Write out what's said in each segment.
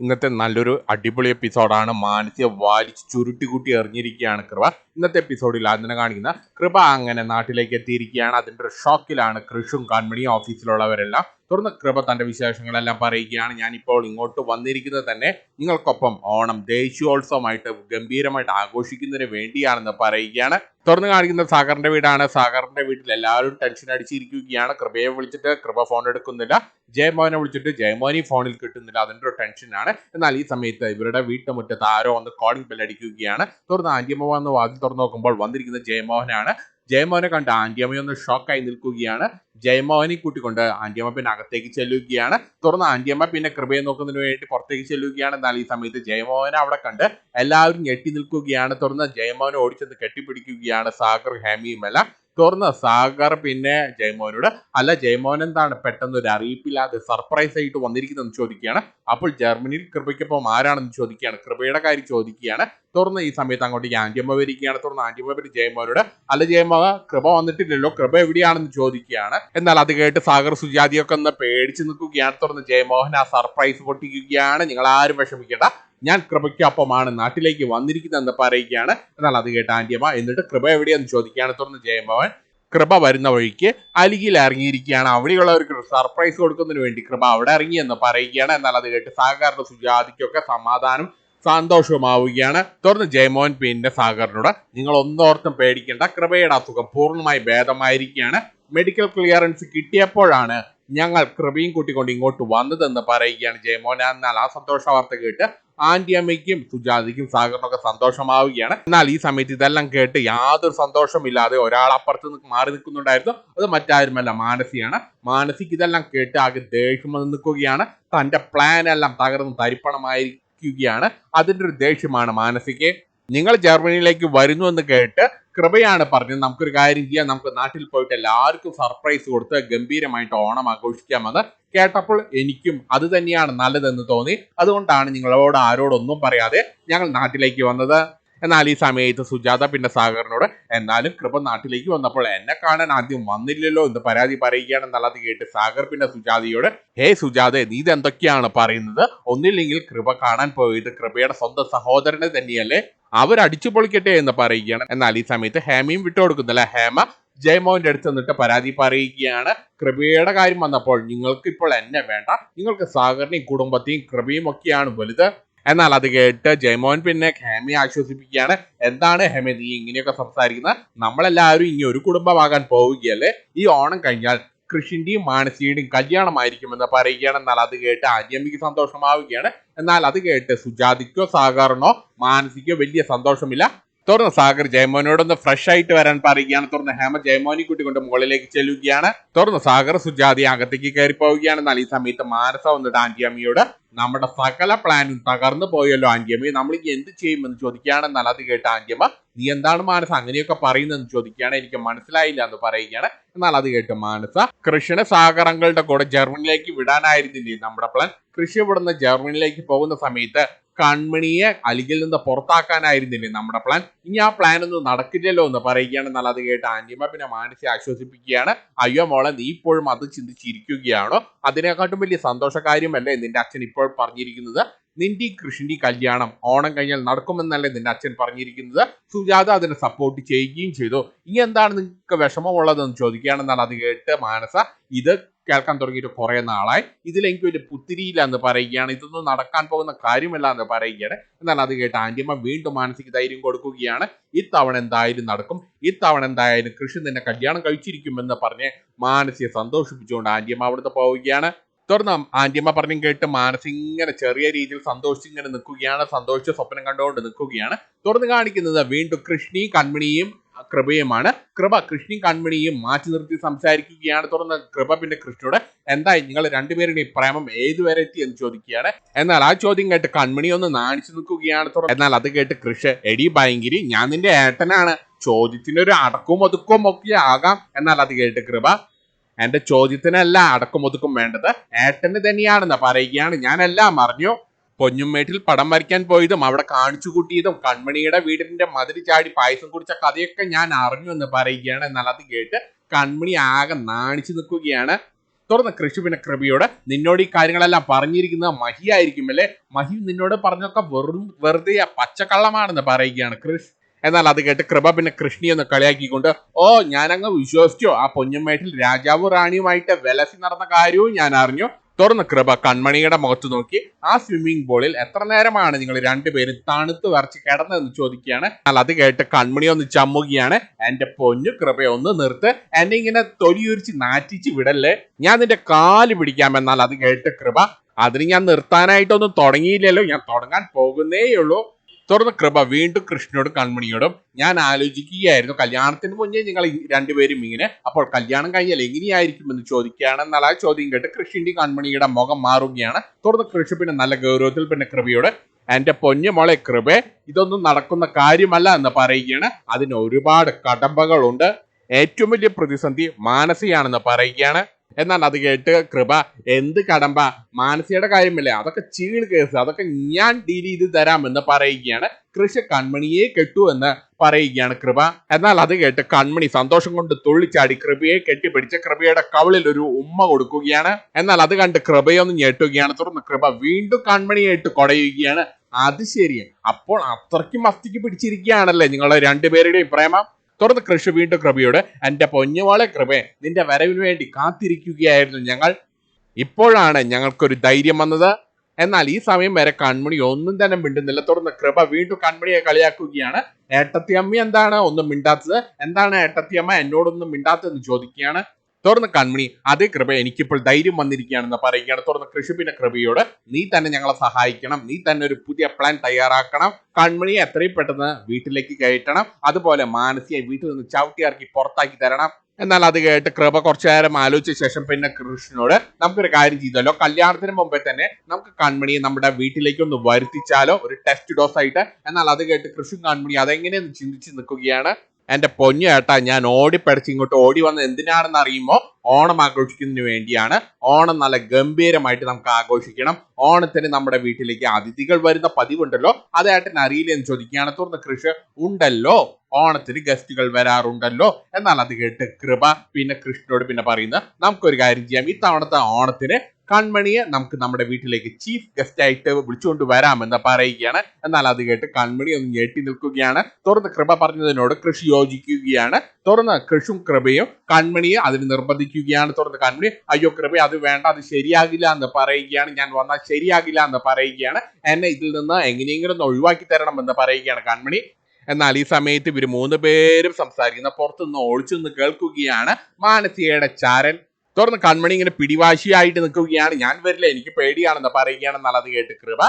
ഇന്നത്തെ നല്ലൊരു അടിപൊളി എപ്പിസോഡാണ് മാനസിക വാലിച്ച് ചുരുട്ടി കൂട്ടി എറിഞ്ഞിരിക്കുകയാണ് കൃപ. ഇന്നത്തെ എപ്പിസോഡിൽ അതിനെ കാണിക്കുന്ന കൃപ അങ്ങനെ നാട്ടിലേക്ക് എത്തിയിരിക്കുകയാണ്. അതിന്റെ ഒരു ഷോക്കിലാണ് കൃഷും കൺമണിയും ഓഫീസിലുള്ളവരെല്ലാം തുടർന്ന് കൃപ തന്റെ വിശേഷങ്ങളെല്ലാം പറയുകയാണ്. ഞാനിപ്പോൾ ഇങ്ങോട്ട് വന്നിരിക്കുന്നത് തന്നെ നിങ്ങൾക്കൊപ്പം ഓണം ദേശീയോത്സവമായിട്ട് ഗംഭീരമായിട്ട് ആഘോഷിക്കുന്നതിന് വേണ്ടിയാണെന്ന് പറയുകയാണ്. തുറന്നു കാണിക്കുന്ന സാഗറിന്റെ വീടാണ്. സാഗറിന്റെ വീട്ടിൽ എല്ലാവരും ടെൻഷൻ അടിച്ചിരിക്കുകയാണ്. കൃപയെ വിളിച്ചിട്ട് കൃപ ഫോൺ എടുക്കുന്നില്ല. ജയമോനെ വിളിച്ചിട്ട് ജയമോനി ഫോണിൽ കിട്ടുന്നില്ല. അതിന്റെ ഒരു ടെൻഷനാണ് എന്നാൽ ഈ സമയത്ത് ഇവരുടെ വീട്ടുമുറ്റത്ത് ആരോ വന്ന് കോളിംഗ് ബെൽ അടിക്കുകയാണ്. തുറന്ന് ആന്റിയമ്മ വന്ന് വാതിൽ തുറന്നു നോക്കുമ്പോൾ വന്നിരിക്കുന്നത് ജയമോഹനാണ്. ജയമോഹനെ കണ്ട് ആന്റിയമ്മ ഒന്ന് ഷോക്കായി നിൽക്കുകയാണ്. ജയമോഹനെ കൂട്ടിക്കൊണ്ട് ആന്റിയമ്മ പിന്നെ അകത്തേക്ക് ചെല്ലുകയാണ്. തുറന്ന് ആന്റിയമ്മ പിന്നെ കൃപയെ നോക്കുന്നതിന് വേണ്ടി പുറത്തേക്ക് ചെല്ലുകയാണ്. എന്നാൽ ഈ സമയത്ത് ജയമോഹനെ അവിടെ കണ്ട് എല്ലാവരും ഞെട്ടി നിൽക്കുകയാണ്. തുറന്ന് ജയമോഹനെ ഓടിച്ചെന്ന് കെട്ടിപ്പിടിക്കുകയാണ് സാഗർ ഹേമിയും എല്ലാം തുറന്ന്. സാഗർ പിന്നെ ജയമോഹനോട് അല്ല ജയമോഹൻ എന്താണ് പെട്ടെന്ന് ഒരു അറിയിപ്പില്ലാതെ സർപ്രൈസ് ആയിട്ട് വന്നിരിക്കുന്നതെന്ന് ചോദിക്കുകയാണ്. അപ്പോൾ ജർമ്മനിയിൽ കൃപയ്ക്കൊപ്പം ആരാണെന്ന് ചോദിക്കുകയാണ്. കൃപയുടെ കാര്യം ചോദിക്കുകയാണ്. തുറന്ന് ഈ സമയത്ത് അങ്ങോട്ടേക്ക് ആന്റിയമ്മ വരികയാണ്. തുറന്ന് ആന്റിയമ്മ പിന്നെ ജയമോഹനോട് അല്ല ജയമോഹ കൃപ വന്നിട്ടില്ലല്ലോ. കൃപ എവിടെയാണെന്ന് ചോദിക്കുകയാണ്. എന്നാൽ അത് കേട്ട് സാഗർ സുജാതിയൊക്കെ ഒന്ന് പേടിച്ച് നിൽക്കുകയാണ്. തുറന്ന് ജയമോഹൻ ആ സർപ്രൈസ് പൊട്ടിക്കുകയാണ്. നിങ്ങൾ ആരും വിഷമിക്കേണ്ട. ഞാൻ കൃപയ്ക്കൊപ്പമാണ്. നാട്ടിലേക്ക് വന്നിരിക്കുന്നതെന്ന് പറയുകയാണ്. എന്നാൽ അത് കേട്ട ആന്റിയമ്മ എന്നിട്ട് കൃപ എവിടെയെന്ന് ചോദിക്കുകയാണ്? തുറന്ന് ജയംഭവൻ കൃപ വരുന്ന വഴിക്ക് അലികിൽ ഇറങ്ങിയിരിക്കുകയാണ്. അവിടെയുള്ളവർക്ക് സർപ്രൈസ് കൊടുക്കുന്നതിന് വേണ്ടി കൃപ അവിടെ ഇറങ്ങി എന്ന് പറയുകയാണ്. എന്നാൽ അത് കേട്ട് സഹകരണ സുജാതിക്കൊക്കെ സമാധാനം സന്തോഷമാവുകയാണ് തുടർന്ന് ജയമോഹൻ പിന്നെ സാഗറിനോട് നിങ്ങൾ ഒന്നോർത്തും പേടിക്കേണ്ട. കൃപയുടെ അസുഖം പൂർണമായി ഭേദമായിരിക്കുകയാണ്. മെഡിക്കൽ ക്ലിയറൻസ് കിട്ടിയപ്പോഴാണ് ഞങ്ങൾ കൃപയും കൂട്ടിക്കൊണ്ട് ഇങ്ങോട്ട് വന്നതെന്ന് പറയുകയാണ് ജയമോഹൻ എന്നാൽ ആ സന്തോഷ വാർത്ത കേട്ട് ആന്റിയമ്മയ്ക്കും സുജാതിക്കും സാഗറിനൊക്കെ സന്തോഷമാവുകയാണ്. എന്നാൽ ഈ സമയത്ത് ഇതെല്ലാം കേട്ട് യാതൊരു സന്തോഷമില്ലാതെ ഒരാൾ അപ്പുറത്ത് മാറി നിൽക്കുന്നുണ്ടായിരുന്നു. അത് മറ്റാരുമല്ല മാനസിയാണ്. മാനസിക്ക് ഇതെല്ലാം കേട്ട് ആകെ ദേഷ്യം വന്ന് നിൽക്കുകയാണ്. തന്റെ പ്ലാൻ എല്ലാം തകർന്ന് തരിപ്പണമായിരിക്കുകയാണ്. അതിന്റെ ഒരു ദേഷ്യമാണ് മാനസിക്ക്. നിങ്ങൾ ജർമ്മനിയിലേക്ക് വരുന്നു എന്ന് കേട്ട് കൃപയാണ് പറഞ്ഞത് നമുക്കൊരു കാര്യം ചെയ്യാം. നമുക്ക് നാട്ടിൽ പോയിട്ട് എല്ലാവർക്കും സർപ്രൈസ് കൊടുത്ത് ഗംഭീരമായിട്ട് ഓണം ആഘോഷിക്കാമെന്ന് കേട്ടപ്പോൾ എനിക്കും അത് തന്നെയാണ് നല്ലതെന്ന് തോന്നി. അതുകൊണ്ടാണ് നിങ്ങളോട് ആരോടൊന്നും പറയാതെ ഞങ്ങൾ നാട്ടിലേക്ക് വന്നത്. എന്നാൽ ഈ സമയത്ത് സുജാത പിന്നെ സാഗറിനോട് എന്നാലും കൃപ നാട്ടിലേക്ക് വന്നപ്പോൾ എന്നെ കാണാൻ ആദ്യം വന്നില്ലല്ലോ എന്ന് പരാതി പറയുകയാണെന്നുള്ളത് കേട്ട് സാഗർ പിന്നെ സുജാതയോട് ഹേ സുജാത നീ ഇതെന്തൊക്കെയാണ് പറയുന്നത്? ഒന്നില്ലെങ്കിൽ കൃപ കാണാൻ പോയത് കൃപയുടെ സ്വന്തം സഹോദരനെ തന്നെയല്ലേ? അവരടിച്ചു പൊളിക്കട്ടെ എന്ന് പറയുകയാണ്. എന്നാൽ ഈ സമയത്ത് ഹേമയും വിട്ടുകൊടുക്കുന്നില്ല ഹേമ ജയമോഹന്റെ അടുത്ത് നിന്നിട്ട് പരാതി പറയുകയാണ്. കൃപയുടെ കാര്യം വന്നപ്പോൾ നിങ്ങൾക്ക് ഇപ്പോൾ എന്നെ വേണ്ട. നിങ്ങൾക്ക് സാഗറിനെയും കുടുംബത്തെയും കൃപയും ഒക്കെയാണ് വലുത്. എന്നാൽ അത് കേട്ട് ജയമോഹൻ പിന്നെ ഹേമയെ ആശ്വസിപ്പിക്കുകയാണ്. എന്താണ് ഹേമ നീ ഇങ്ങനെയൊക്കെ സംസാരിക്കുന്നത്? നമ്മളെല്ലാവരും ഇനി ഒരു കുടുംബമാകാൻ പോവുകയല്ലേ? ഈ ഓണം കഴിഞ്ഞാൽ കൃഷിന്റെയും മാനസിയുടെയും കല്യാണമായിരിക്കുമെന്ന് പറയുകയാണ് എന്നാൽ അത് കേട്ട് ആര്യമ്മയ്ക്ക് സന്തോഷമാവുകയാണ്. എന്നാൽ അത് കേട്ട് സുജാതിക്കോ സാഗറിനോ മാനസിക്കോ വലിയ സന്തോഷമില്ല. തുറന്ന് സാഗർ ജയമോനോടൊന്ന് ഫ്രഷ് ആയിട്ട് വരാൻ പറയുകയാണ്. തുറന്ന് ഹേമ ജയമോനി കുട്ടി കൊണ്ട് മുകളിലേക്ക് ചെല്ലുകയാണ്. തുറന്ന് സാഗർ സുജാതി അകത്തേക്ക് കയറി പോവുകയാണ്. എന്നാൽ ഈ സമയത്ത് മാനസ വന്നിട്ട് ആന്റിയമ്മയോട് നമ്മുടെ സകല പ്ലാനും തകർന്നു പോയല്ലോ ആന്റിയമ്മ നമ്മൾ എന്ത് ചെയ്യുമെന്ന് ചോദിക്കുകയാണ് എന്നാൽ അത് കേട്ട് ആന്റിയമ്മ നീ എന്താണ് മാനസ? അങ്ങനെയൊക്കെ പറയുന്നതെന്ന് ചോദിക്കുകയാണ്. എനിക്ക് മനസ്സിലായില്ല എന്ന് പറയുകയാണ്. എന്നാൽ അത് കേട്ട് മാനസ കൃഷ്ണ സാഗരങ്ങളുടെ കൂടെ ജർമ്മനിയിലേക്ക് വിടാനായിരുന്നില്ലേ നമ്മുടെ പ്ലാൻ കൃഷി ഇവിടുന്ന് ജർമ്മനിയിലേക്ക് പോകുന്ന സമയത്ത് കൺമണിയെ അലികിൽ നിന്ന് പുറത്താക്കാനായിരുന്നില്ലേ നമ്മുടെ പ്ലാൻ ഇനി ആ പ്ലാൻ ഒന്നും നടക്കില്ലല്ലോ എന്ന് പറയുകയാണ്. എന്നാൽ അത് കേട്ട് ആന്റിമ പിന്നെ മാനസി ആശ്വസിപ്പിക്കുകയാണ്. അയ്യോ മോളെ നീ ഇപ്പോഴും അത് ചിന്തിച്ചിരിക്കുകയാണോ? അതിനെക്കാട്ടും വലിയ സന്തോഷ കാര്യമല്ലേ നിന്റെ അച്ഛൻ ഇപ്പോൾ പറഞ്ഞിരിക്കുന്നത്? നിന്റെ കൃഷിന്റെ കല്യാണം ഓണം കഴിഞ്ഞാൽ നടക്കുമെന്നല്ലേ നിന്റെ അച്ഛൻ പറഞ്ഞിരിക്കുന്നത്. സുജാത അതിനെ സപ്പോർട്ട് ചെയ്യുകയും ചെയ്തു. ഇനി എന്താണ് നിങ്ങൾക്ക് വിഷമമുള്ളതെന്ന് ചോദിക്കുകയാണെന്നാണ് അത് കേട്ട് മാനസ ഇത് കേൾക്കാൻ തുടങ്ങിയിട്ട് കുറെ നാളായി. ഇതിലെനിക്ക് ഒരു പുത്തിരിയില്ല എന്ന് പറയുകയാണ്. ഇതൊന്നും നടക്കാൻ പോകുന്ന കാര്യമല്ല എന്ന് പറയുകയാണ്. എന്നാൽ അത് കേട്ട് ആന്റിയമ്മ വീണ്ടും മാനസിക ധൈര്യം കൊടുക്കുകയാണ്. ഇത്തവണ എന്തായാലും നടക്കും. ഇത്തവണ എന്തായാലും കൃഷി നിന്നെ കല്യാണം കഴിച്ചിരിക്കുമെന്ന് പറഞ്ഞ് മാനസിയെ സന്തോഷിപ്പിച്ചുകൊണ്ട് ആന്റിയമ്മ അവിടുന്ന് പോവുകയാണ്. തുടർന്ന് ആന്റിയമ്മ പറഞ്ഞു കേട്ട് മാനസ് ഇങ്ങനെ ചെറിയ രീതിയിൽ സന്തോഷിച്ച് ഇങ്ങനെ നിൽക്കുകയാണ്. സന്തോഷിച്ച് സ്വപ്നം കണ്ടുകൊണ്ട് നിൽക്കുകയാണ്. തുടർന്ന് കാണിക്കുന്നത് വീണ്ടും കൃഷ്ണി കൺമണിയും കൃപയുമാണ്. കൃപ കൃഷ്ണി കൺമണിയും മാറ്റി നിർത്തി സംസാരിക്കുകയാണ്. തുടർന്ന് കൃപ പിന്നെ കൃഷ്ണയോട് എന്തായി? നിങ്ങൾ രണ്ടുപേരുടെ പ്രേമം ഏതുവരെ എത്തി? എന്ന് ചോദിക്കുകയാണ്. എന്നാൽ ആ ചോദ്യം കേട്ട് കൺമണി ഒന്ന് നാണിച്ചു നിൽക്കുകയാണ്. തുടർന്ന് എന്നാൽ അത് കേട്ട് കൃഷ് എടി ഭയങ്കരി ഞാൻ നിന്റെ ഏട്ടനാണ്. ചോദ്യത്തിന് ഒരു അടക്കവും ഒതുക്കവും ഒക്കെ ആകാം. എന്നാൽ അത് കേട്ട് കൃപ എന്റെ ചോദ്യത്തിനല്ല അടക്കം ഒതുക്കും വേണ്ടത് ഏട്ടന് തന്നെയാണെന്ന് പറയുകയാണ്. ഞാനെല്ലാം അറിഞ്ഞു പൊഞ്ഞുമേട്ടിൽ പടം വരയ്ക്കാൻ പോയതും അവിടെ കാണിച്ചു കൂട്ടിയതും കൺമണിയുടെ വീടിന്റെ മതിരി ചാടി പായസം കുടിച്ച കഥയൊക്കെ ഞാൻ അറിഞ്ഞു എന്ന് പറയുകയാണ്. എന്നാൽ അത് കേട്ട് കൺമണി ആകെ നാണിച്ചു നിൽക്കുകയാണ്. തുറന്ന് കൃഷി പിന്നെ കൃപയോട് നിന്നോട് ഈ കാര്യങ്ങളെല്ലാം പറഞ്ഞിരിക്കുന്നത് മഹി ആയിരിക്കുമല്ലേ മഹി നിന്നോട് പറഞ്ഞൊക്കെ വെറും വെറുതെ പച്ചക്കള്ളമാണെന്ന് പറയുകയാണ് കൃഷ് എന്നാൽ അത് കേട്ട് കൃപ പിന്നെ കൃഷ്ണി ഒന്ന് കളിയാക്കിക്കൊണ്ട് ഓ ഞാനങ്ങ് വിശ്വസിച്ചോ. ആ പൊന്നമ്മേട്ടിൽ രാജാവും റാണിയുമായിട്ട് വിലസി നടന്ന കാര്യവും ഞാൻ അറിഞ്ഞു. തുറന്ന് കൃപ കൺമണിയുടെ മുഖത്ത് നോക്കി ആ സ്വിമ്മിംഗ് പൂളിൽ എത്ര നേരമാണ് നിങ്ങൾ രണ്ടുപേരും തണുത്ത് വരച്ച് കിടന്നതെന്ന് ചോദിക്കുകയാണ്. എന്നാൽ അത് കേട്ട് കൺമണി ഒന്ന് ചമ്മുകയാണ് എന്റെ പൊന്നു കൃപ ഒന്ന് നിർത്ത്. എന്നെ ഇങ്ങനെ തൊലിയുരിച്ച് നാറ്റിച്ച് വിടല്ലേ? ഞാൻ നിന്റെ കാൽ പിടിക്കാമെന്നാൽ അത് കേട്ട് കൃപ അതിന് ഞാൻ നിർത്താനായിട്ടൊന്നും തുടങ്ങിയില്ലല്ലോ. ഞാൻ തുടങ്ങാൻ പോകുന്നേയുള്ളൂ. തുടർന്ന് കൃപ വീണ്ടും കൃഷ്ണനോടും കൺമണിയോടും ഞാൻ ആലോചിക്കുകയായിരുന്നു. കല്യാണത്തിന് മുന്നേ നിങ്ങൾ രണ്ടുപേരും ഇങ്ങനെ അപ്പോൾ കല്യാണം കഴിഞ്ഞാൽ എങ്ങനെയായിരിക്കുമെന്ന് ചോദിക്കുകയാണ് എന്നാൽ ആ ചോദ്യം കേട്ട് കൃഷിന്റെ കൺമണിയുടെ മുഖം മാറുകയാണ്. തുടർന്ന് കൃഷി പിന്നെ നല്ല ഗൗരവത്തിൽ പിന്നെ കൃപയോട് എന്റെ പൊന്നു മോളെ കൃപേ ഇതൊന്നും നടക്കുന്ന കാര്യമല്ല എന്ന് പറയുകയാണ്. അതിന് ഒരുപാട് കടമ്പകളുണ്ട്. ഏറ്റവും വലിയ പ്രതിസന്ധി മാനസികയാണെന്ന് പറയുകയാണ്. എന്നാൽ അത് കേട്ട് കൃപ എന്ത് കടമ്പ? മാനസിയുടെ കാര്യമല്ലേ? അതൊക്കെ ചീൾ കേസ്. അതൊക്കെ ഞാൻ ഡീൽ ചെയ്ത് തരാമെന്ന് പറയുകയാണ്. കൃഷ കൺമണിയെ കെട്ടു എന്ന് പറയുകയാണ് കൃപ. എന്നാൽ അത് കേട്ട് കൺമണി സന്തോഷം കൊണ്ട് തുള്ളിച്ചാടി കൃപയെ കെട്ടിപ്പിടിച്ച് കൃപയുടെ കവളിൽ ഒരു ഉമ്മ കൊടുക്കുകയാണ്. എന്നാൽ അത് കണ്ട് കൃപയൊന്ന് ഞെട്ടുകയാണ്. തുടർന്ന് കൃപ വീണ്ടും കൺമണിയെ ഇട്ട് കൊടയുകയാണ്. അത് ശരിയാണ്. അപ്പോൾ അത്രയ്ക്കും മസ്തിക്ക് പിടിച്ചിരിക്കുകയാണല്ലേ നിങ്ങളെ രണ്ടുപേരുടെയും പ്രേമം? തുടർന്ന് കൃഷി വീണ്ടും കൃപയോട് എന്റെ പൊഞ്ഞുവാളെ കൃപേ നിന്റെ വരവിന് വേണ്ടി കാത്തിരിക്കുകയായിരുന്നു ഞങ്ങൾ. ഇപ്പോഴാണ് ഞങ്ങൾക്കൊരു ധൈര്യം വന്നത്. എന്നാൽ ഈ സമയം വരെ കൺമണി ഒന്നും തന്നെ മിണ്ടുന്നില്ല. തുടർന്ന് കൃപ വീണ്ടും കൺമണിയെ കളിയാക്കുകയാണ്. ഏട്ടത്തിയമ്മ എന്താണ്? ഒന്നും മിണ്ടാത്തത്. എന്താണ് ഏട്ടത്തിയമ്മ എന്നോടൊന്നും മിണ്ടാത്തതെന്ന് ചോദിക്കുകയാണ്. തുറന്ന് കൺമണി അതേ കൃപ എനിക്കിപ്പോൾ ധൈര്യം വന്നിരിക്കുകയാണെന്ന് പറയുകയാണ്. തുറന്ന് കൃഷിപ്പിന്റെ കൃപയോട് നീ തന്നെ ഞങ്ങളെ സഹായിക്കണം. നീ തന്നെ ഒരു പുതിയ പ്ലാൻ തയ്യാറാക്കണം. കൺമണിയെ എത്രയും പെട്ടെന്ന് വീട്ടിലേക്ക് കയറ്റണം. അതുപോലെ മാനസിയെ വീട്ടിൽ നിന്ന് ചവിട്ടിയിറക്കി പുറത്താക്കി തരണം. എന്നാൽ അത് കേട്ട് കൃപ കുറച്ചു നേരം ആലോചിച്ച ശേഷം പിന്നെ കൃഷ്ണനോട് നമുക്കൊരു കാര്യം ചെയ്താലോ? കല്യാണത്തിന് മുമ്പേ തന്നെ നമുക്ക് കൺമണിയെ നമ്മുടെ വീട്ടിലേക്ക് ഒന്ന് വരുത്തിച്ചാലോ? ഒരു ടെസ്റ്റ് ഡോസ് ആയിട്ട്. എന്നാൽ അത് കേട്ട് കൃഷ്ണൻ കൺമണി അതെങ്ങനെയെന്ന് ചിന്തിച്ച് നിൽക്കുകയാണ്. എന്റെ പൊന്നു ഏട്ടാ ഞാൻ ഓടിപ്പടച്ച് ഇങ്ങോട്ട് ഓടി വന്നത് എന്തിനാണെന്ന് അറിയുമോ? ഓണം ആഘോഷിക്കുന്നതിന് വേണ്ടിയാണ്. ഓണം നല്ല ഗംഭീരമായിട്ട് നമുക്ക് ആഘോഷിക്കണം. ഓണത്തിന് നമ്മുടെ വീട്ടിലേക്ക് അതിഥികൾ വരുന്ന പതിവുണ്ടല്ലോ. അത് ഏട്ടൻ അറിയില്ലെന്ന് ചോദിക്കുകയാണ്. തുറന്ന് കൃഷി ഉണ്ടല്ലോ. ഓണത്തിന് ഗസ്റ്റുകൾ വരാറുണ്ടല്ലോ. എന്നാൽ അത് കേട്ട് കൃപ പിന്നെ കൃഷ്ണനോട് പിന്നെ പറയുന്ന നമുക്കൊരു കാര്യം ചെയ്യാം. ഇത്തവണത്തെ ഓണത്തിന് കൺമണിയെ നമുക്ക് നമ്മുടെ വീട്ടിലേക്ക് ചീഫ് ഗസ്റ്റ് ആയിട്ട് വിളിച്ചുകൊണ്ട് വരാമെന്ന് പറയുകയാണ്. എന്നാൽ അത് കേട്ട് കൺമണി ഒന്ന് ഞെട്ടി നിൽക്കുകയാണ്. തുറന്ന് കൃപ പറഞ്ഞതിനോട് കൃഷി യോജിക്കുകയാണ്. തുറന്ന് കൃഷും കൃപയും കൺമണിയെ അതിന് നിർബന്ധിക്കുകയാണ്. തുറന്ന് കൺമണി അയ്യോ കൃപ അത് വേണ്ട അത് ശരിയാകില്ല എന്ന് പറയുകയാണ്. ഞാൻ വന്നാൽ ശരിയാകില്ല എന്ന് പറയുകയാണ്. എന്നെ ഇതിൽ നിന്ന് എങ്ങനെയെങ്കിലും ഒന്ന് ഒഴിവാക്കി തരണം എന്ന് പറയുകയാണ് കൺമണി. എന്നാൽ ഈ സമയത്ത് ഇവർ മൂന്ന് പേരും സംസാരിക്കുന്ന പുറത്തുനിന്ന് ഒളിച്ചു നിന്ന് കേൾക്കുകയാണ്. മാനസികയുടെ ചാരൻ തുറന്ന് കൺമണി ഇങ്ങനെ പിടിവാശിയായിട്ട് നിൽക്കുകയാണ്. ഞാൻ വരില്ല എനിക്ക് പേടിയാണെന്ന് പറയുകയാണെന്നുള്ളത് കേട്ട് കൃപ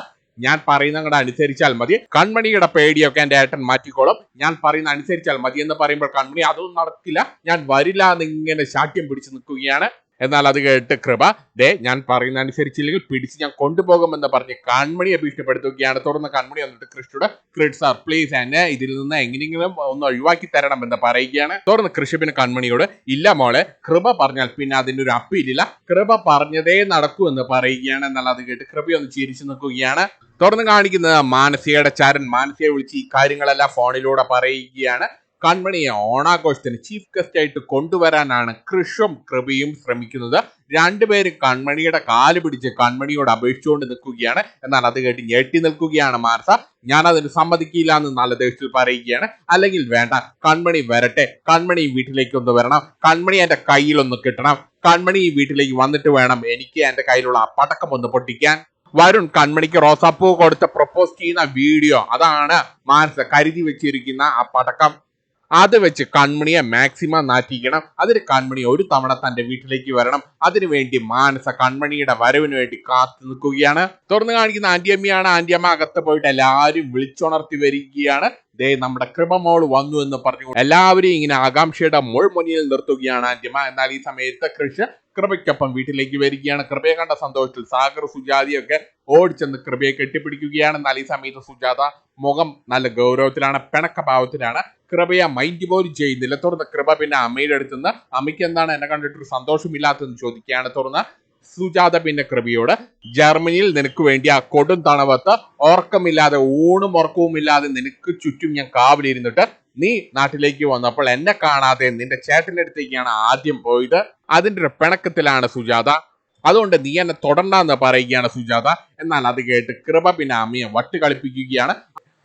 ഞാൻ പറയുന്ന അങ്ങോട്ട് അനുസരിച്ചാൽ മതി. കൺമണിയുടെ പേടിയൊക്കെ എന്റെ ഏട്ടൻ മാറ്റിക്കോളും. ഞാൻ പറയുന്ന അനുസരിച്ചാൽ മതി എന്ന് പറയുമ്പോൾ കൺമണി അതൊന്നും നടക്കില്ല. ഞാൻ വരില്ല എന്ന് ഇങ്ങനെ ശാഠ്യം പിടിച്ചു നിൽക്കുകയാണ്. എന്നാൽ അത് കേട്ട് കൃപ. ദേ ഞാൻ പറയുന്ന അനുസരിച്ചില്ലെങ്കിൽ പിടിച്ച് ഞാൻ കൊണ്ടുപോകുമെന്ന് പറഞ്ഞ് കൺമണിയെ ഭീഷണിപ്പെടുത്തുകയാണ് തുറന്ന് കൺമണി വന്നിട്ട് കൃഷിയുടെ ക്രിഡ് സാർ പ്ലീസ് എന്നെ ഇതിൽ നിന്ന് എങ്ങനെയെങ്കിലും ഒന്ന് ഒഴിവാക്കി തരണം എന്ന് പറയുകയാണ്. തുടർന്ന് കൃഷിപ്പിന് കൺമണിയോട് ഇല്ല മോളെ കൃപ പറഞ്ഞാൽ പിന്നെ അതിന്റെ ഒരു അപ്പീലില്ല കൃപ പറഞ്ഞതേ നടക്കൂ എന്ന് പറയുകയാണ്. എന്നാൽ അത് കേട്ട് കൃപയൊന്ന് ചിരിച്ചു നിൽക്കുകയാണ്. തുടർന്ന് കാണിക്കുന്നത് മാനസികയുടെ ചാരൻ മാനസികയെ വിളിച്ച് ഈ കാര്യങ്ങളെല്ലാം ഫോണിലൂടെ പറയുകയാണ്. കൺമണിയെ ഓണാഘോഷത്തിന് ചീഫ് ഗസ്റ്റ് ആയിട്ട് കൊണ്ടുവരാനാണ് കൃഷും കൃപയും ശ്രമിക്കുന്നത്. രണ്ടുപേരും കൺമണിയുടെ കാൽ പിടിച്ച് കൺമണിയോട് അപേക്ഷിച്ചുകൊണ്ട് നിൽക്കുകയാണ്. എന്നാൽ അത് കേട്ട് ഞെട്ടി നിൽക്കുകയാണ് മാർസ. ഞാൻ അതിന് സമ്മതിക്കില്ല എന്ന് നല്ല ദേഷ്യത്തിൽ പറയുകയാണ്. അല്ലെങ്കിൽ വേണ്ട കൺമണി വരട്ടെ. കൺമണി വീട്ടിലേക്ക് ഒന്ന് വരണം. കൺമണി എന്റെ കയ്യിലൊന്ന് കിട്ടണം. കൺമണി ഈ വീട്ടിലേക്ക് വന്നിട്ട് വേണം എനിക്ക് എന്റെ കയ്യിലുള്ള ആ പടക്കം ഒന്ന് പൊട്ടിക്കാൻ. വരുൺ കൺമണിക്ക് റോസാപ്പൂ കൊടുത്ത് പ്രപ്പോസ് ചെയ്യുന്ന വീഡിയോ അതാണ് മാർസ കരുതി വെച്ചിരിക്കുന്ന ആ പടക്കം. അത് വെച്ച് കൺമണിയെ മാക്സിമം നാറ്റിക്കണം. അതിന് കൺമണി ഒരു തവണ തന്റെ വീട്ടിലേക്ക് വരണം. അതിനുവേണ്ടി മാനസ കൺമണിയുടെ വരവിന് വേണ്ടി കാത്തു നിൽക്കുകയാണ്. തുറന്നു കാണിക്കുന്ന ആന്റിയമ്മയാണ് ആന്റിയമ്മ അകത്ത് പോയിട്ട് എല്ലാവരും വിളിച്ചുണർത്തി വരികയാണ്. ദേ നമ്മുടെ കൃപമോൾ വന്നു എന്ന് പറഞ്ഞു എല്ലാവരെയും ഇങ്ങനെ ആകാംക്ഷയുടെ മുൾമുനിയിൽ നിർത്തുകയാണ് ആന്റിയമ്മ എന്നാൽ ഈ സമയത്ത് കൃഷ് കൃപയ്ക്കൊപ്പം വീട്ടിലേക്ക് വരികയാണ്. കൃപയെ കണ്ട സന്തോഷത്തിൽ സാഗർ സുജാതയൊക്കെ ഓടിച്ചെന്ന് കൃപയെ കെട്ടിപ്പിടിക്കുകയാണ്. എന്നാൽ ഈ സമയത്ത് സുജാത മുഖം നല്ല ഗൗരവത്തിലാണ് പിണക്ക ഭാവത്തിലാണ് കൃപയെ മൈൻഡ് പോലും ചെയ്യുന്നില്ല. തുറന്ന് കൃപ പിന്നെ അമ്മയുടെ അടുത്ത് നിന്ന് അമ്മയ്ക്ക് എന്താണ് എന്നെ കണ്ടിട്ടൊരു സന്തോഷമില്ലാത്തതെന്ന് ചോദിക്കുകയാണ്. തുറന്ന് സുജാത പിന്നെ കൃപയോട് ജർമ്മനിയിൽ നിനക്ക് വേണ്ടി ആ കൊടും തണവത്ത് ഓർക്കമില്ലാതെ ഊണും ഉറക്കവും ഇല്ലാതെ നിനക്ക് ചുറ്റും ഞാൻ കാവലിരുന്നിട്ട് നീ നാട്ടിലേക്ക് വന്നപ്പോൾ എന്നെ കാണാതെ നിന്റെ ചേട്ടന്റെ അടുത്തേക്കാണ് ആദ്യം പോയത്. അതിന്റെ ഒരു പിണക്കത്തിലാണ് സുജാത. അതുകൊണ്ട് നീ എന്നെ തൊടണ്ടെന്ന് പറയുകയാണ് സുജാത. എന്നാൽ അത് കേട്ട് കൃപ പിന്നെ അമ്മയെ വട്ട് കളിപ്പിക്കുകയാണ്.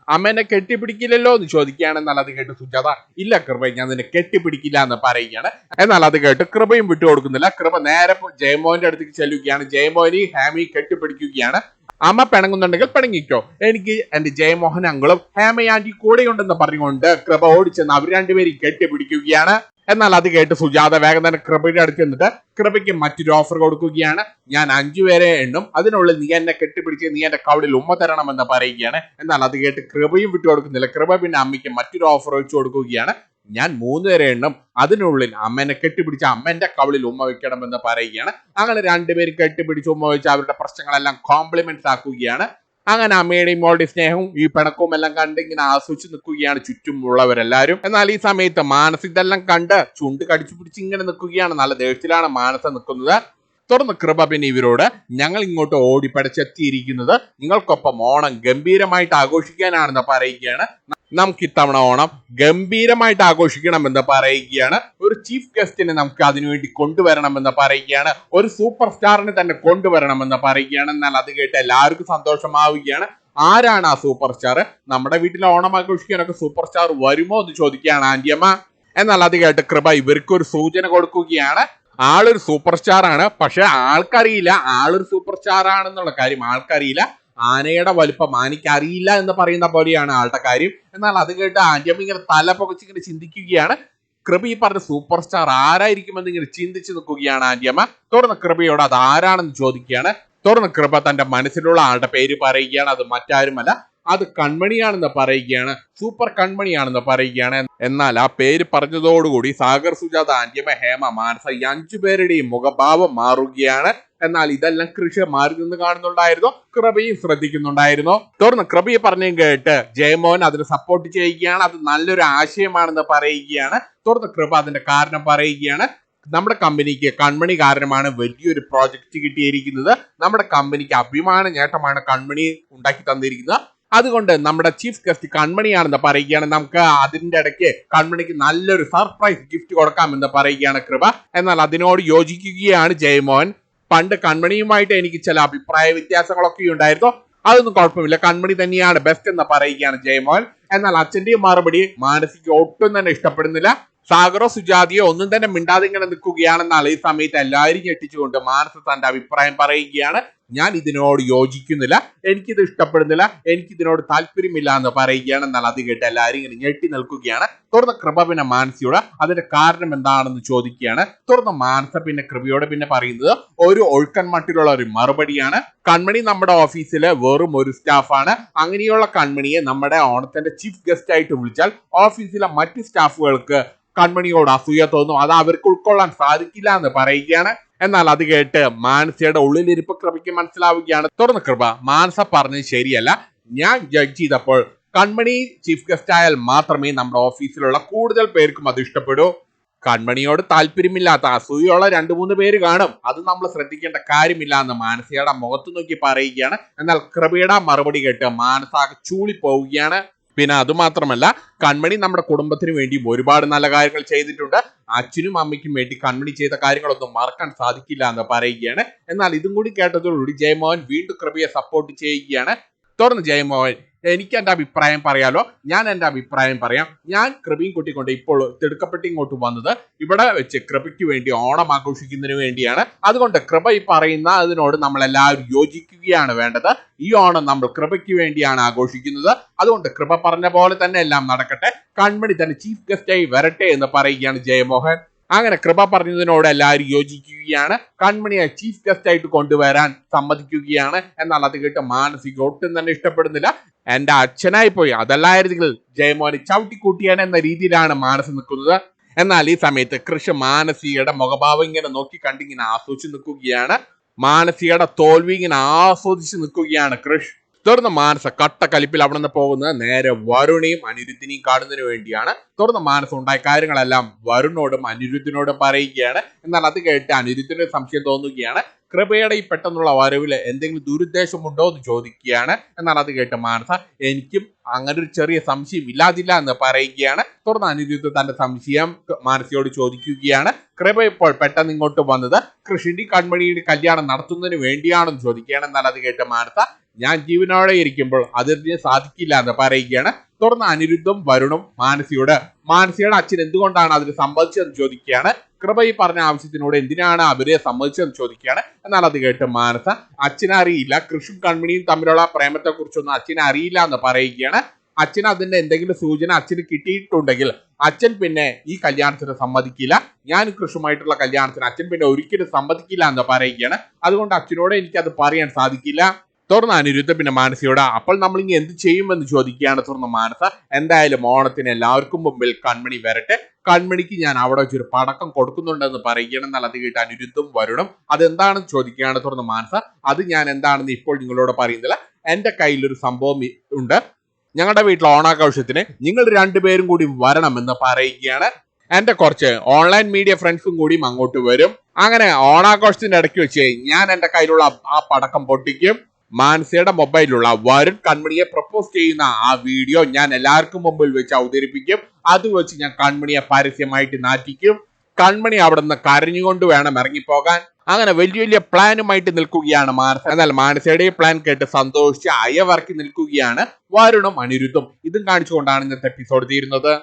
അമ്മേനെ കെട്ടിപ്പിടിക്കില്ലല്ലോ എന്ന് ചോദിക്കുകയാണ്. എന്നാൽ അത് കേട്ട് സുജാത ഇല്ല കൃപ ഞാൻ നിന്നെ കെട്ടിപ്പിടിക്കില്ല എന്ന് പറയുകയാണ്. എന്നാൽ അത് കേട്ട് കൃപയും വിട്ടുകൊടുക്കുന്നില്ല. കൃപ നേരെ ജയമോഹന്റെ അടുത്തേക്ക് ചെല്ലുകയാണ്. ജയമോഹനി ഹാമി കെട്ടിപ്പിടിക്കുകയാണ്. അമ്മ പിണങ്ങുന്നുണ്ടെങ്കിൽ പിണങ്ങിക്കോ. എനിക്ക് എന്റെ ജയമോഹൻ അങ്കിളും ഹേമ ആന്റി കൂടെയുണ്ടെന്ന് പറഞ്ഞുകൊണ്ട് കൃപ ഓടിച്ചെന്ന് അവർ രണ്ടുപേരും കെട്ടിപ്പിടിക്കുകയാണ്. എന്നാൽ അത് കേട്ട് സുജാത വേഗം തന്നെ കൃപയുടെ അടുത്ത് നിന്നിട്ട് കൃപയ്ക്ക് മറ്റൊരു ഓഫർ കൊടുക്കുകയാണ്. ഞാൻ അഞ്ചു പേരെ എണ്ണും അതിനുള്ളിൽ നീ എന്നെ കെട്ടിപ്പിടിച്ച് നീ എന്റെ കവടിൽ ഉമ്മ തരണമെന്ന് പറയുകയാണ്. എന്നാൽ അത് കേട്ട് കൃപയും വിട്ടു കൊടുക്കുന്നില്ല കൃപ പിന്നെ അമ്മയ്ക്ക് മറ്റൊരു ഓഫർ വെച്ച് കൊടുക്കുകയാണ്. ഞാൻ മൂന്ന് പേരെ എണ്ണം അതിനുള്ളിൽ അമ്മേനെ കെട്ടിപ്പിടിച്ച് അമ്മേന്റെ കവളിൽ ഉമ്മ വെക്കണമെന്ന് പറയുകയാണ്. അങ്ങനെ രണ്ടുപേരും കെട്ടിപ്പിടിച്ച് ഉമ്മ വെച്ച് അവരുടെ പ്രശ്നങ്ങളെല്ലാം കോംപ്ലിമെന്റ്സ് ആക്കുകയാണ്. അങ്ങനെ അമ്മയുടെയും മോളുടെ സ്നേഹവും ഈ പിണക്കവും എല്ലാം കണ്ട് ഇങ്ങനെ ആസ്വദിച്ച് നിൽക്കുകയാണ് ചുറ്റുമുള്ളവരെല്ലാവരും. എന്നാൽ ഈ സമയത്ത് മാനസ് ഇതെല്ലാം കണ്ട് ചുണ്ട് കടിച്ചു പിടിച്ച് ഇങ്ങനെ നിൽക്കുകയാണ്. നല്ല ദേഷ്യത്തിലാണ് മാനസ നിൽക്കുന്നത്. തുടർന്ന് കൃപ പിന്നെ ഇവരോട് ഞങ്ങൾ ഇങ്ങോട്ട് ഓടിപ്പടച്ചെത്തിയിരിക്കുന്നത് നിങ്ങൾക്കൊപ്പം ഓണം ഗംഭീരമായിട്ട് ആഘോഷിക്കാനാണെന്ന് പറയുകയാണ്. നമുക്ക് ഇത്തവണ ഓണം ഗംഭീരമായിട്ട് ആഘോഷിക്കണമെന്ന് പറയുകയാണ്. ഒരു ചീഫ് ഗസ്റ്റിനെ നമുക്ക് അതിനുവേണ്ടി കൊണ്ടുവരണമെന്ന് പറയുകയാണ്. ഒരു സൂപ്പർ സ്റ്റാറിനെ തന്നെ കൊണ്ടുവരണമെന്ന് പറയുകയാണ്. എന്നാൽ അത് കേട്ട് എല്ലാവർക്കും സന്തോഷമാവുകയാണ്. ആരാണ് ആ സൂപ്പർ സ്റ്റാർ നമ്മുടെ വീട്ടിൽ ഓണം ആഘോഷിക്കാനൊക്കെ സൂപ്പർ സ്റ്റാർ വരുമോ എന്ന് ചോദിക്കുകയാണ് ആന്റിയമ്മ എന്നാൽ അത് കേട്ട് കൃപ ഇവർക്ക് ഒരു സൂചന കൊടുക്കുകയാണ്. ആളൊരു സൂപ്പർ സ്റ്റാർ ആണ്. പക്ഷെ ആൾക്കറിയില്ല. ആളൊരു സൂപ്പർ സ്റ്റാർ ആണെന്നുള്ള കാര്യം ആൾക്കറിയില്ല. ആനയുടെ വലുപ്പം ആനയ്ക്ക് അറിയില്ല എന്ന് പറയുന്ന പോലെയാണ് ആളുടെ കാര്യം. എന്നാൽ അത് കേട്ട് ആന്റിയമ്മ ഇങ്ങനെ തല പൊകച്ച് ഇങ്ങനെ ചിന്തിക്കുകയാണ്. കൃപ ഈ പറഞ്ഞ സൂപ്പർ സ്റ്റാർ ആരായിരിക്കുമെന്ന് ഇങ്ങനെ ചിന്തിച്ചു നിൽക്കുകയാണ് ആന്റിയമ്മ തുടർന്ന് കൃപയോട് അത് ആരാണെന്ന് ചോദിക്കുകയാണ്. തുടർന്ന് കൃപ തന്റെ മനസ്സിലുള്ള ആളുടെ പേര് പറയുകയാണ്. അത് മറ്റാരുമല്ല അത് കൺമണിയാണെന്ന് പറയുകയാണ് സൂപ്പർ കൺമണിയാണെന്ന് പറയുകയാണ്. എന്നാൽ ആ പേര് പറഞ്ഞതോടുകൂടി സാഗർ സുജാത ആന്റിയമ്മ ഹേമ മാനസ ഈ അഞ്ചു പേരുടെയും മുഖഭാവം മാറുകയാണ്. എന്നാൽ ഇതെല്ലാം കൃഷി മാറി നിന്ന് കാണുന്നുണ്ടായിരുന്നു? കൃപയും ശ്രദ്ധിക്കുന്നുണ്ടായിരുന്നു? തുടർന്ന് കൃപയെ പറഞ്ഞു കേട്ട് ജയമോഹൻ അതിന് സപ്പോർട്ട് ചെയ്യുകയാണ്. അത് നല്ലൊരു ആശയമാണെന്ന് പറയുകയാണ്. തുടർന്ന് കൃപ അതിന്റെ കാരണം പറയുകയാണ്. നമ്മുടെ കമ്പനിക്ക് കൺമണി കാരണമാണ് വലിയൊരു പ്രോജക്റ്റ് കിട്ടിയിരിക്കുന്നത്. നമ്മുടെ കമ്പനിക്ക് അഭിമാന നേട്ടമാണ് കൺമണി ഉണ്ടാക്കി തന്നിരിക്കുന്നത്. അതുകൊണ്ട് നമ്മുടെ ചീഫ് ഗസ്റ്റ് കൺമണിയാണെന്ന് പറയുകയാണ്. നമുക്ക് അതിന്റെ ഇടയ്ക്ക് കൺമണിക്ക് നല്ലൊരു സർപ്രൈസ് ഗിഫ്റ്റ് കൊടുക്കാമെന്ന് പറയുകയാണ് കൃപ. എന്നാൽ അതിനോട് യോജിക്കുകയാണ് ജയമോഹൻ പണ്ട് കൺമണിയുമായിട്ട് എനിക്ക് ചില അഭിപ്രായ വ്യത്യാസങ്ങളൊക്കെ ഉണ്ടായിരുന്നു. അതൊന്നും കുഴപ്പമില്ല. കൺമണി തന്നെയാണ് ബെസ്റ്റ് എന്ന് പറയുകയാണ് ജയമോഹൻ എന്നാൽ അച്ഛന്റെയും മറുപടി മാനസിക ഒട്ടും തന്നെ ഇഷ്ടപ്പെടുന്നില്ല. സാഗറോ സുജാതിയോ ഒന്നും തന്നെ മിണ്ടാതെ ഇങ്ങനെ നിൽക്കുകയാണെന്നാൽ ഈ സമയത്ത് എല്ലാവരും ഞെട്ടിച്ചുകൊണ്ട് മാനസ തന്റെ അഭിപ്രായം പറയുകയാണ്. ഞാൻ ഇതിനോട് യോജിക്കുന്നില്ല എനിക്കിത് ഇഷ്ടപ്പെടുന്നില്ല എനിക്കിതിനോട് താല്പര്യമില്ല എന്ന് പറയുകയാണ്. എന്നാൽ അത് കേട്ട് എല്ലാവരും ഇങ്ങനെ ഞെട്ടി നിൽക്കുകയാണ്. തുടർന്ന് കൃപ പിന്നെ മാനസിയോട് അതിന്റെ കാരണം എന്താണെന്ന് ചോദിക്കുകയാണ്. തുടർന്ന് മാനസ പിന്നെ കൃപയോട് പിന്നെ പറയുന്നത് ഒരു ഒഴുക്കൻ മട്ടിലുള്ള ഒരു മറുപടിയാണ്. കൺമണി നമ്മുടെ ഓഫീസിലെ വെറും ഒരു സ്റ്റാഫാണ്. അങ്ങനെയുള്ള കൺമണിയെ നമ്മുടെ ഓണത്തിന്റെ ചീഫ് ഗസ്റ്റ് ആയിട്ട് വിളിച്ചാൽ ഓഫീസിലെ മറ്റ് സ്റ്റാഫുകൾക്ക് കൺമണിയോട് അസൂയ തോന്നും അത് അവർക്ക് ഉൾക്കൊള്ളാൻ സാധിക്കില്ല എന്ന് പറയുകയാണ്. എന്നാൽ അത് കേട്ട് മാനസയുടെ ഉള്ളിലിരിപ്പ് കൃപയ്ക്ക് മനസ്സിലാവുകയാണ്. തുറന്ന് കൃപ. മാനസ പറഞ്ഞത് ശരിയല്ല. ഞാൻ ജഡ്ജ് ചെയ്തപ്പോൾ കൺമണി ചീഫ് ഗസ്റ്റ് ആയാൽ മാത്രമേ നമ്മുടെ ഓഫീസിലുള്ള കൂടുതൽ പേർക്കും അത് ഇഷ്ടപ്പെടൂ. കൺമണിയോട് താല്പര്യമില്ലാത്ത അസൂയുള്ള രണ്ട് മൂന്ന് പേര് കാണും. അത് നമ്മൾ ശ്രദ്ധിക്കേണ്ട കാര്യമില്ല എന്ന് മാനസയുടെ മുഖത്ത് നോക്കി പറയുകയാണ്. എന്നാൽ കൃപയുടെ മറുപടി കേട്ട് മാനസാകെ ചൂളി പോവുകയാണ് പിന്നെ അതുമാത്രമല്ല കൺമണി നമ്മുടെ കുടുംബത്തിന് വേണ്ടി ഒരുപാട് നല്ല കാര്യങ്ങൾ ചെയ്തിട്ടുണ്ട്. അച്ഛനും അമ്മയ്ക്കും വേണ്ടി കൺമണി ചെയ്ത കാര്യങ്ങളൊന്നും മറക്കാൻ സാധിക്കില്ല എന്ന് പറയുകയാണ്. എന്നാൽ ഇതും കൂടി കേട്ടതോടുകൂടി ജയമോഹൻ വീണ്ടും കൃപയെ സപ്പോർട്ട് ചെയ്യുകയാണ്. തുടർന്ന് ജയമോഹൻ എനിക്ക് എന്റെ അഭിപ്രായം പറയാലോ. ഞാൻ എന്റെ അഭിപ്രായം പറയാം. ഞാൻ കൃപയും കൂട്ടിക്കൊണ്ട് ഇപ്പോൾ തിടുക്കപ്പെട്ട് ഇങ്ങോട്ട് വന്നത് ഇവിടെ വെച്ച് കൃപയ്ക്ക് വേണ്ടി ഓണം ആഘോഷിക്കുന്നതിന് വേണ്ടിയാണ്. അതുകൊണ്ട് കൃപ ഈ പറയുന്ന അതിനോട് നമ്മൾ എല്ലാവരും യോജിക്കുകയാണ് വേണ്ടത്. ഈ ഓണം നമ്മൾ കൃപയ്ക്ക് വേണ്ടിയാണ് ആഘോഷിക്കുന്നത്. അതുകൊണ്ട് കൃപ പറഞ്ഞ പോലെ തന്നെ എല്ലാം നടക്കട്ടെ. കൺമണി തന്നെ ചീഫ് ഗസ്റ്റായി വരട്ടെ എന്ന് പറയുകയാണ് ജയമോഹൻ. അങ്ങനെ കൃപ പറഞ്ഞതിനോട് എല്ലാവരും യോജിക്കുകയാണ്. കൺമണിയെ ചീഫ് ഗസ്റ്റ് ആയിട്ട് കൊണ്ടുവരാൻ സമ്മതിക്കുകയാണ്. എന്നാൽ അത് കേട്ട് മാനസിക ഒട്ടും തന്നെ ഇഷ്ടപ്പെടുന്നില്ല. എന്റെ അച്ഛനായി പോയി. അതല്ലായിരുന്നെങ്കിൽ ജയമോനെ ചവിട്ടിക്കൂട്ടിയാണ് എന്ന രീതിയിലാണ് മാനസ് നിൽക്കുന്നത്. എന്നാൽ ഈ സമയത്ത് കൃഷി മാനസികയുടെ മുഖഭാവം ഇങ്ങനെ നോക്കി കണ്ടിങ്ങനെ ആസ്വദിച്ച് നിൽക്കുകയാണ്. മാനസികയുടെ തോൽവി ഇങ്ങനെ ആസ്വദിച്ച് നിൽക്കുകയാണ് കൃഷ്. തുടർന്ന് മാനസ കട്ട കലിപ്പിൽ അവിടെ നിന്ന് പോകുന്നത് നേരെ വരുണിയും അനിരുദ്ധിനെയും കാണുന്നതിന് വേണ്ടിയാണ്. തുടർന്ന് മാനസ ഉണ്ടായ കാര്യങ്ങളെല്ലാം വരുണോടും അനിരുദ്ധിനോടും പറയുകയാണ്. എന്നാൽ അത് കേട്ട് അനിരുദ്ധിന് സംശയം തോന്നുകയാണ്. കൃപയുടെ ഈ പെട്ടെന്നുള്ള വരവിൽ എന്തെങ്കിലും ദുരുദ്ദേശമുണ്ടോ എന്ന് ചോദിക്കുകയാണ്. എന്നാൽ അത് കേട്ട് മാനസ എനിക്കും അങ്ങനെ ഒരു ചെറിയ സംശയം ഇല്ലാതില്ല എന്ന് പറയുകയാണ്. തുടർന്ന് അനിരുദ്ധ തന്റെ സംശയം മാനസയോട് ചോദിക്കുകയാണ്. കൃപ ഇപ്പോൾ പെട്ടെന്ന് ഇങ്ങോട്ട് വന്നത് കൃഷിന്റെ കൺമണിയുടെ കല്യാണം നടത്തുന്നതിന് വേണ്ടിയാണെന്ന് ചോദിക്കുകയാണ്. എന്നാൽ അത് കേട്ട് മാനസ ഞാൻ ജീവനോടെ ഇരിക്കുമ്പോൾ അതിന് സാധിക്കില്ല എന്ന് പറയുകയാണ്. തുടർന്ന് അനിരുദ്ധം വരുണും മാനസിയോട് മാനസിയുടെ അച്ഛൻ എന്തുകൊണ്ടാണ് അതിന് സമ്മതിച്ചതെന്ന് ചോദിക്കുകയാണ്. കൃപ ഈ പറഞ്ഞ ആവശ്യത്തിനോട് എന്തിനാണ് അവരെ സമ്മതിച്ചതെന്ന് ചോദിക്കുകയാണ്. എന്നാൽ അത് കേട്ട് മാനസ അച്ഛനെ അറിയില്ല കൃഷും കൺമണിയും തമ്മിലുള്ള പ്രേമത്തെ കുറിച്ചൊന്നും അച്ഛനെ അറിയില്ല എന്ന് പറയുകയാണ്. അച്ഛന് അതിന്റെ എന്തെങ്കിലും സൂചന അച്ഛന് കിട്ടിയിട്ടുണ്ടെങ്കിൽ അച്ഛൻ പിന്നെ ഈ കല്യാണത്തിന് സമ്മതിക്കില്ല. ഞാൻ കൃഷുമായിട്ടുള്ള കല്യാണത്തിന് അച്ഛൻ പിന്നെ ഒരിക്കലും സമ്മതിക്കില്ല എന്ന് പറയുകയാണ്. അതുകൊണ്ട് അച്ഛനോട് എനിക്ക് അത് പറയാൻ സാധിക്കില്ല. തുടർന്ന് അനിരുദ്ധ പിന്നെ മാനസയോട് അപ്പോൾ നമ്മൾ ഇനി എന്ത് ചെയ്യുമെന്ന് ചോദിക്കുകയാണ് തുടർന്ന് മാനസ. എന്തായാലും ഓണത്തിന് എല്ലാവർക്കും മുമ്പിൽ കൺമണി വരട്ടെ. കൺമണിക്ക് ഞാൻ അവിടെ വെച്ചൊരു പടക്കം കൊടുക്കുന്നുണ്ടെന്ന് പറയുകയാണ്. എന്നാൽ അത് കേട്ട് അനിരുദ്ധം വരണം അതെന്താണെന്ന് ചോദിക്കുകയാണ് തുടർന്ന് മാനസ. അത് ഞാൻ എന്താണെന്ന് ഇപ്പോൾ നിങ്ങളോട് പറയുന്നില്ല. എന്റെ കയ്യിൽ ഒരു സംഭവം ഉണ്ട്. ഞങ്ങളുടെ വീട്ടിലെ ഓണാഘോഷത്തിന് നിങ്ങൾ രണ്ടുപേരും കൂടി വരണമെന്ന് പറയുകയാണ്. എന്റെ കുറച്ച് ഓൺലൈൻ മീഡിയ ഫ്രണ്ട്സും കൂടിയും അങ്ങോട്ട് വരും. അങ്ങനെ ഓണാഘോഷത്തിന്റെ ഇടയ്ക്ക് വെച്ച് ഞാൻ എന്റെ കയ്യിലുള്ള ആ പടക്കം പൊട്ടിക്കും. മാനസയുടെ മൊബൈലിലുള്ള വരുൺ കൺമണിയെ പ്രപ്പോസ് ചെയ്യുന്ന ആ വീഡിയോ ഞാൻ എല്ലാവർക്കും മുമ്പിൽ വെച്ച് അവതരിപ്പിക്കും. അത് വെച്ച് ഞാൻ കൺമണിയെ പരസ്യമായിട്ട് നാറ്റിക്കും. കൺമണി അവിടെ നിന്ന് കരഞ്ഞുകൊണ്ട് വേണം ഇറങ്ങിപ്പോകാൻ. അങ്ങനെ വലിയ വലിയ പ്ലാനുമായിട്ട് നിൽക്കുകയാണ് മാനസ. എന്നാൽ മാനസയുടെ പ്ലാൻ കേട്ട് സന്തോഷിച്ച് അയവർക്കി നിൽക്കുകയാണ് വരുണും അനിരുദ്ധും. ഇതും കാണിച്ചുകൊണ്ടാണ് ഇന്നത്തെ എപ്പിസോഡ് തീരുന്നത്.